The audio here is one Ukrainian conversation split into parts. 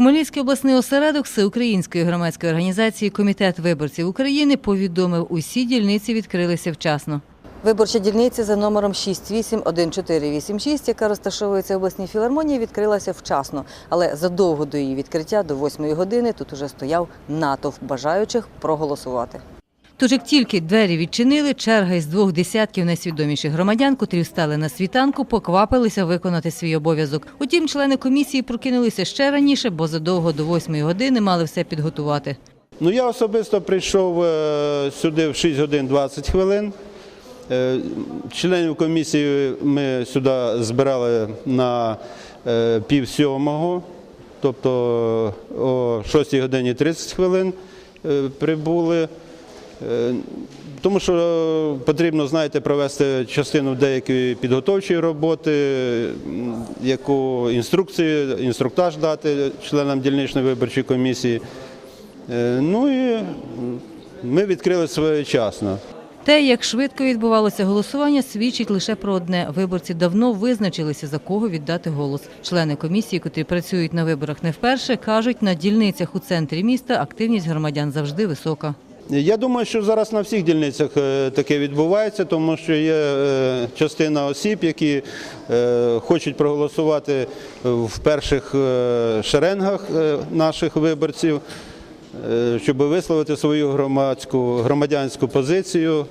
Хмельницький обласний осередок Всеукраїнської громадської організації Комітет виборців України повідомив, усі дільниці відкрилися вчасно. Виборча дільниця за номером 681486, яка розташовується в обласній філармонії, відкрилася вчасно. Але задовго до її відкриття, до 8 години, тут уже стояв натовп бажаючих проголосувати. Тож як тільки двері відчинили, черга із двох десятків найсвідоміших громадян, котрі встали на світанку, поквапилися виконати свій обов'язок. Утім, члени комісії прокинулися ще раніше, бо задовго до 8 години мали все підготувати. Ну, я особисто прийшов е, сюди в 6 годин 20 хвилин. Е, Членів комісії ми сюди збирали на е, пів сьомого, тобто о 6 годині 30 хвилин прибули. Е, Тому що потрібно, знаєте, провести частину деякої підготовчої роботи, яку інструкцію, інструктаж дати членам дільничної виборчої комісії. Е, Ну і ми відкрили своєчасно. Те, як швидко відбувалося голосування, свідчить лише про одне: виборці давно визначилися за кого віддати голос. Члени комісії, котрі працюють на виборах не вперше, кажуть, на дільницях у центрі міста активність громадян завжди висока. Я думаю, що зараз на всіх дільницях е, таке відбувається, тому що є е, частина осіб, які е, хочуть проголосувати в перших шеренгах наших виборців, щоб висловити свою громадську громадянську позицію,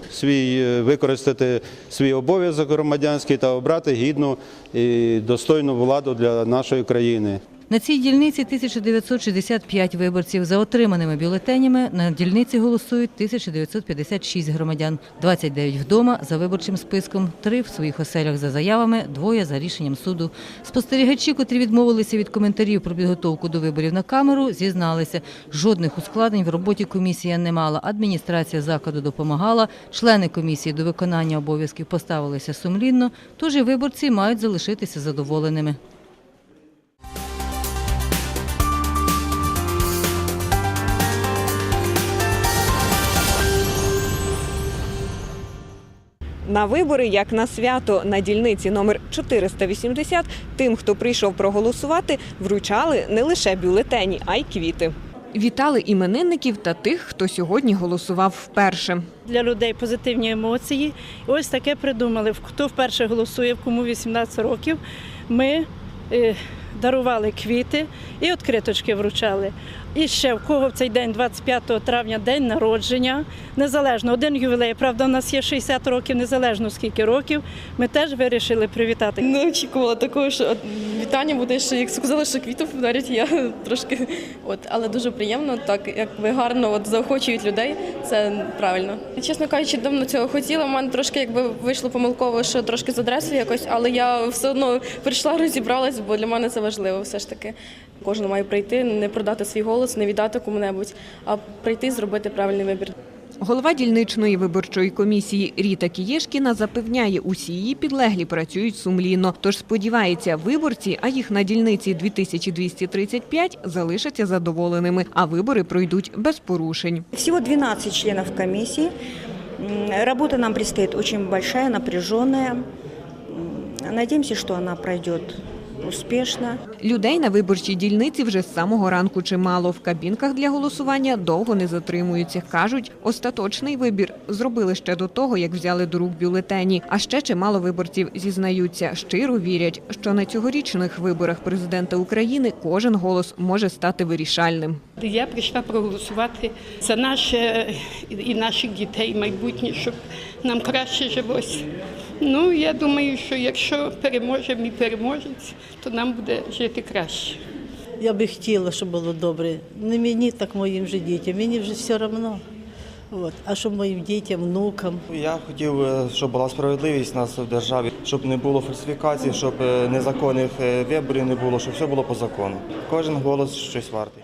використати свій обов'язок громадянський та обрати гідну і достойну владу для нашої країни. На цій дільниці 1965 виборців. За отриманими бюлетенями на дільниці голосують 1956 громадян, 29 вдома за виборчим списком, 3 в своїх оселях за заявами, двоє за рішенням суду. Спостерігачі, котрі відмовилися від коментарів про підготовку до виборів на камеру, зізналися, жодних ускладнень в роботі комісія не мала. Адміністрація закладу допомагала, члени комісії до виконання обов'язків поставилися сумлінно, тож і виборці мають залишитися задоволеними. На вибори, як на свято, на дільниці номер 480 тим, хто прийшов проголосувати, вручали не лише бюлетені, а й квіти. Вітали іменинників та тих, хто сьогодні голосував вперше. для людей позитивні емоції. Ось таке придумали. Хто вперше голосує, кому 18 років. Ми е, дарували квіти і відкриточки вручали. І ще в кого в цей день, 25 травня, день народження, незалежно один ювілей. Правда, у нас є 60 років, незалежно скільки років. Ми теж вирішили привітати. Не очікувала такого, що вітання буде, що як сказали, що квітів подарять, я трошки от, але дуже приємно, так як гарно от заохочують людей, це правильно. Чесно кажучи, давно цього хотіла. У мене трошки якби вийшло помилково, що трошки з адресою якось, але я все одно прийшла, розібралась, бо для мене це важливо все ж таки. Кожен має прийти, не продати свій голос, не віддати кому-небудь, а прийти зробити правильний вибір. Голова дільничної виборчої комісії Ріта Кієшкіна запевняє, усі її підлеглі працюють сумлінно. Тож сподівається, виборці, а їх на дільниці 2235, залишаться задоволеними, а вибори пройдуть без порушень. Всего 12 членов комиссии. М, Работа нам предстоит очень большая, напряженная. М, Надеемся, что она пройдет успешно. Людей на виборчій дільниці вже з самого ранку чимало. В кабінках для голосування довго не затримуються. Кажуть, остаточний вибір зробили ще до того, як взяли до рук бюлетені. А ще чимало виборців зізнаються, щиро вірять, що на цьогорічних виборах президента України кожен голос може стати вирішальним. Я прийшла проголосувати за наше і наших дітей майбутнє, щоб нам краще жилось. Ну, я думаю, що якщо переможе мій переможець, то нам буде жити краще. Я би хотіла, щоб було добре. Не мені, так моїм же дітям. Мені вже все одно. От. А щоб моїм дітям, внукам. Я хотів, щоб була справедливість у нас в державі, щоб не було фальсифікацій, щоб е, незаконних е, виборів не було, щоб все було по закону. Кожен голос щось вартий.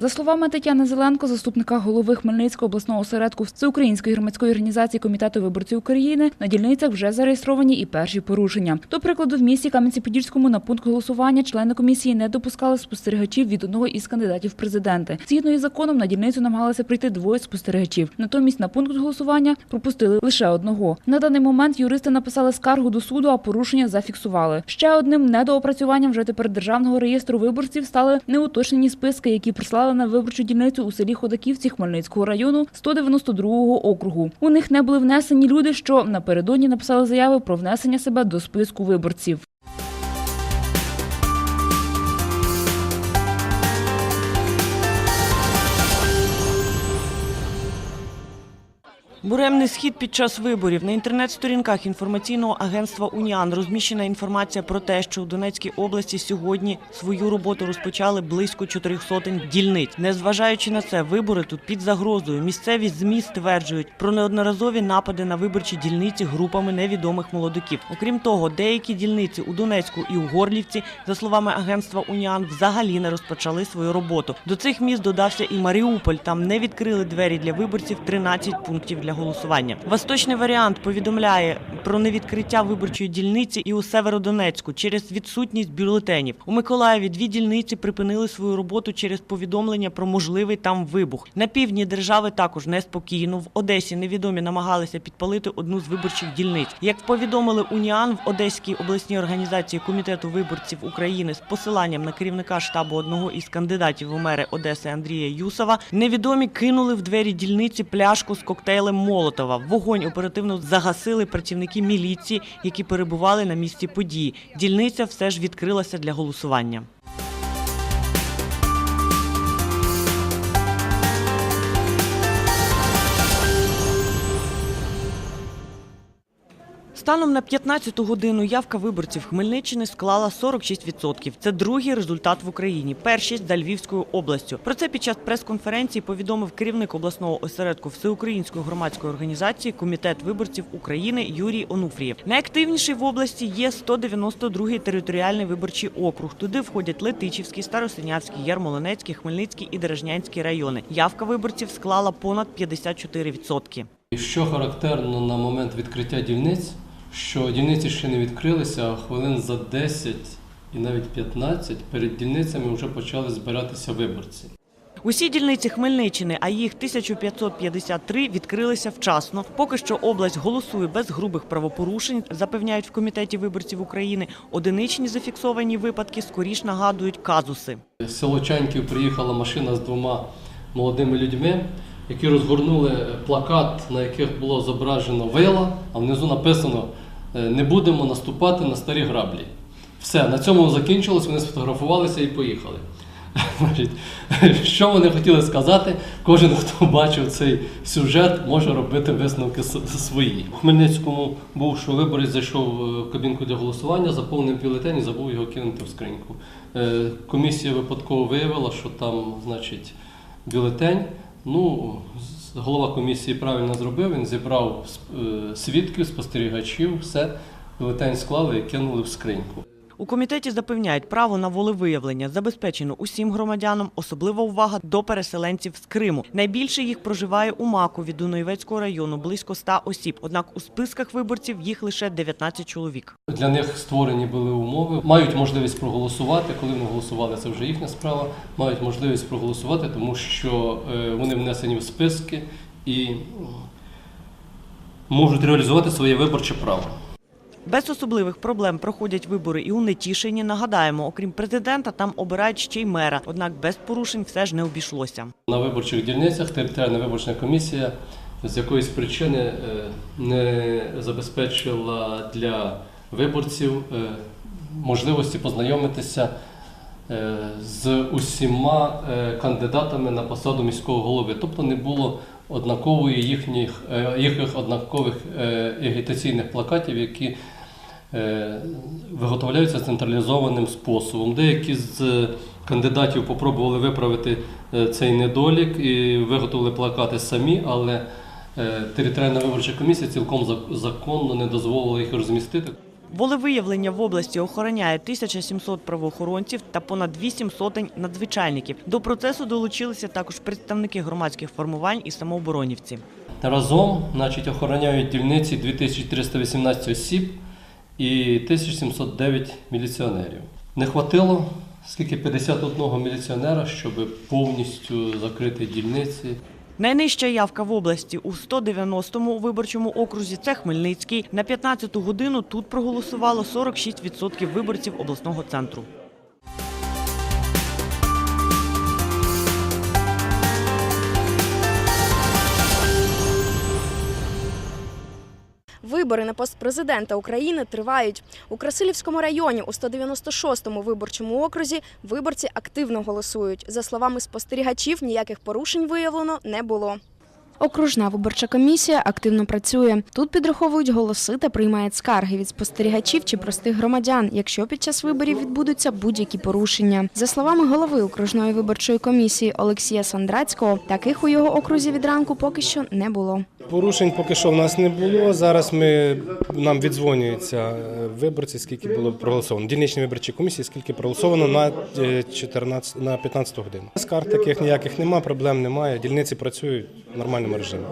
За словами Тетяни Зеленко, заступника голови Хмельницького обласного осередку Всеукраїнської громадської організації Комітету виборців України, на дільницях вже зареєстровані і перші порушення. До прикладу, в місті Кам'янці-Подільському на пункт голосування члени комісії не допускали спостерігачів від одного із кандидатів в президенти. Згідно із законом на дільницю намагалися прийти двоє спостерігачів. Натомість на пункт голосування пропустили лише одного. На даний момент юристи написали скаргу до суду, а порушення зафіксували. Ще одним недоопрацюванням вже тепер державного реєстру виборців стали неуточнені списки, які прислали на виборчу дільницю у селі Ходаківці Хмельницького району 192-го округу. У них не були внесені люди, що напередодні написали заяви про внесення себе до списку виборців. Буремний схід під час виборів на інтернет-сторінках інформаційного агентства Уніан розміщена інформація про те, що у Донецькій області сьогодні свою роботу розпочали близько чотирьох сотень дільниць. Незважаючи на це, вибори тут під загрозою. Місцеві змі стверджують про неодноразові напади на виборчі дільниці групами невідомих молодиків. Окрім того, деякі дільниці у Донецьку і у Горлівці, за словами агентства Уніан, взагалі не розпочали свою роботу. До цих міст додався і Маріуполь. Там не відкрили двері для виборців 13 пунктів для голосування. Восточний варіант повідомляє про невідкриття виборчої дільниці і у Северодонецьку через відсутність бюлетенів. У Миколаєві дві дільниці припинили свою роботу через повідомлення про можливий там вибух. На півдні держави також неспокійно. В Одесі невідомі намагалися підпалити одну з виборчих дільниць. Як повідомили Уніан в Одеській обласній організації комітету виборців України з посиланням на керівника штабу одного із кандидатів у мери Одеси Андрія Юсова, невідомі кинули в двері дільниці пляшку з коктейлем Молотова. Вогонь оперативно загасили працівники міліції, які перебували на місці події. Дільниця все ж відкрилася для голосування. Станом на 15-ту годину явка виборців Хмельниччини склала 46%. Це другий результат в Україні. Першість за Львівською областю. Про це під час прес-конференції повідомив керівник обласного осередку Всеукраїнської громадської організації Комітет виборців України Юрій Онуфрієв. Найактивніший в області є 192-й територіальний виборчий округ. Туди входять Летичівський, Старосинявський, Ярмолинецький, Хмельницький і Дережнянський райони. Явка виборців склала понад 54%. І Що характерно на момент відкриття дільниць, що дільниці ще не відкрилися, а хвилин за 10 і навіть 15 перед дільницями вже почали збиратися виборці. Усі дільниці Хмельниччини, а їх 1553, відкрилися вчасно. Поки що область голосує без грубих правопорушень, запевняють в комітеті виборців України. Одиничні зафіксовані випадки скоріш нагадують казуси. З село Чаньків приїхала машина з двома молодими людьми, які розгорнули плакат, на яких було зображено вила, а внизу написано е, Не будемо наступати на старі граблі. Все, на цьому закінчилось, вони сфотографувалися і поїхали. Що вони хотіли сказати, кожен, хто бачив цей сюжет, може робити висновки свої. У Хмельницькому був, що виборець зайшов е, в кабінку для голосування, заповнив бюлетень і забув його кинути в скриньку. Е, Комісія випадково виявила, що там, значить, бюлетень. Ну, голова комісії правильно зробив, він зібрав е, свідків, спостерігачів, все, бюлетень склали і кинули в скриньку. У комітеті запевняють, право на волевиявлення забезпечено усім громадянам, особлива увага до переселенців з Криму. Найбільше їх проживає у Макові Дунаєвецького району, близько 100 осіб. Однак у списках виборців їх лише 19 чоловік. Для них створені були умови, мають можливість проголосувати. Коли вони голосували, це вже їхня справа. Мають можливість проголосувати, тому що е, вони внесені в списки і можуть реалізувати своє виборче право. Без особливих проблем проходять вибори і у Нетішині. Нагадаємо, окрім президента, там обирають ще й мера. Однак без порушень все ж не обійшлося. На виборчих дільницях територіальна виборча комісія з якоїсь причини е, не забезпечила для виборців е, можливості познайомитися е, з усіма кандидатами на посаду міського голови. Тобто не було однакової їхніх, їхніх однакових агітаційних плакатів, які виготовляються централізованим способом. Деякі з кандидатів попробували виправити е, цей недолік і виготовили плакати самі, але е, територіальна виборча комісія цілком законно не дозволила їх розмістити. Волевиявлення в області охороняє 1700 правоохоронців та понад 8 сотень надзвичайників. До процесу долучилися також представники громадських формувань і самооборонівці. Разом значить, охороняють дільниці 2318 осіб і 1709 міліціонерів. Не хватило скільки 51 міліціонера, щоб повністю закрити дільниці. Найнижча явка в області у 190-му виборчому окрузі це Хмельницький. На 15-ту годину тут проголосувало 46% виборців обласного центру. Вибори на пост президента України тривають. У Красилівському районі у 196-му виборчому окрузі виборці активно голосують. За словами спостерігачів, ніяких порушень виявлено не було. Окружна виборча комісія активно працює. Тут підраховують голоси та приймають скарги від спостерігачів чи простих громадян, якщо під час виборів відбудуться будь-які порушення. За словами голови окружної виборчої комісії Олексія Сандрацького, таких у його окрузі від ранку поки що не було. Порушень поки що в нас не було. Зараз ми нам віддзвонюються е, виборці, скільки було проголосовано. Дільничні виборчі комісії, скільки проголосовано на е, 14, на 15 годину. Скарг таких ніяких немає, проблем немає. Дільниці працюють в нормальному режимі.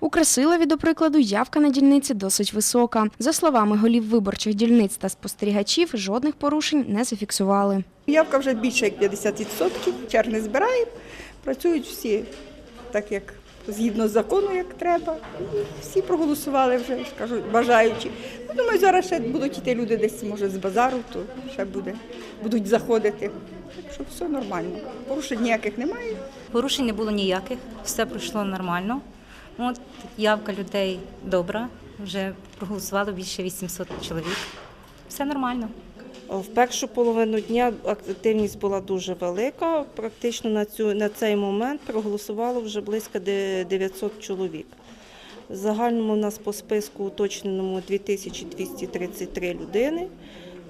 У Красилові, до прикладу, явка на дільниці досить висока. За словами голів виборчих дільниць та спостерігачів, жодних порушень не зафіксували. Явка вже більше як 50%, черг не збираємо, працюють всі так, як згідно закону, як треба. Всі проголосували вже, ж кажу, бажаючі. Ну, Думаю, зараз ще будуть йти люди десь, може, з базару, то ще буде, будуть заходити. Так що все нормально. Порушень ніяких немає. Порушень не було ніяких, все пройшло нормально. От явка людей добра, вже проголосувало більше 800 чоловік. Все нормально. В першу половину дня активність була дуже велика. Практично на цю на цей момент проголосувало вже близько 900 чоловік. Загальному у нас по списку уточненому 2233 людини.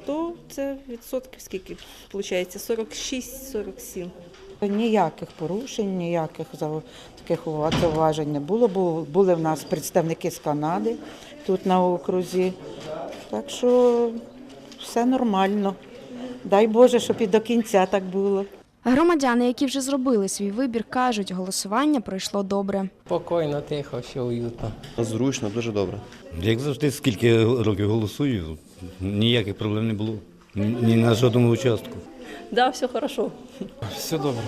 То це відсотків скільки виходить? 46-47. Ніяких порушень, ніяких таких зауважень не було. Бу- Були в нас представники з Канади тут на окрузі. Так що все нормально. Дай Боже, щоб і до кінця так було. Громадяни, які вже зробили свій вибір, кажуть, голосування пройшло добре. Спокійно, тихо, все уютно. Зручно, дуже добре. Як завжди, скільки років голосую, ніяких проблем не було. Ні на жодному участку. Да, все хорошо. Все добре.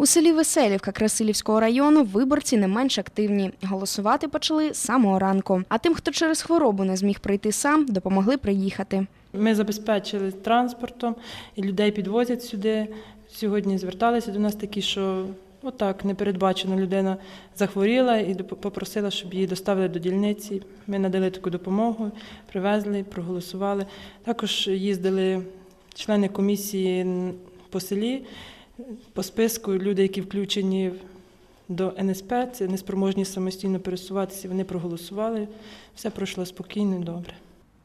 У селі Веселівка Красилівського району виборці не менш активні. Голосувати почали самого ранку. А тим, хто через хворобу не зміг прийти сам, допомогли приїхати. Ми забезпечили транспортом і людей підвозять сюди. Сьогодні зверталися до нас такі, що отак непередбачено людина захворіла і попросила, щоб її доставили до дільниці. Ми надали таку допомогу, привезли, проголосували. Також їздили члени комісії по селі, по списку люди, які включені до НСП, це неспроможні самостійно пересуватися, вони проголосували. Все пройшло спокійно і добре.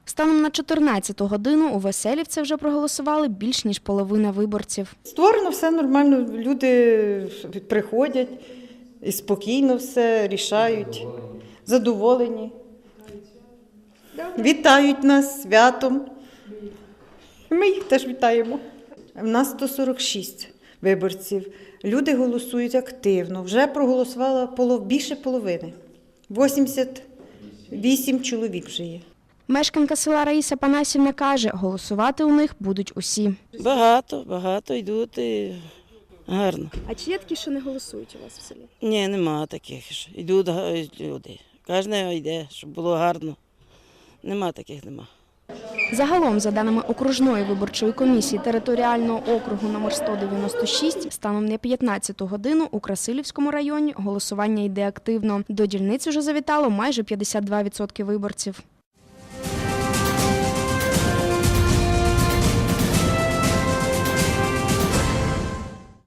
Станом на 14-ту годину у Веселівці вже проголосували більш ніж половина виборців. Створено все нормально, люди приходять і спокійно все рішають, задоволені. Вітають нас святом. Ми їх теж вітаємо. У нас 146 виборців. Люди голосують активно. Вже проголосувало полов- більше половини. 88 чоловік вже є. Мешканка села Раїса Панасівна каже, голосувати у них будуть усі. Багато, багато йдуть і гарно. А чи є такі, що не голосують у вас в селі? Ні, нема таких. Йдуть люди. Кожен йде, щоб було гарно. Нема таких, нема. Загалом, за даними окружної виборчої комісії територіального округу номер 196, станом на 15 годину у Красилівському районі голосування йде активно. До дільниць уже завітало майже 52% виборців.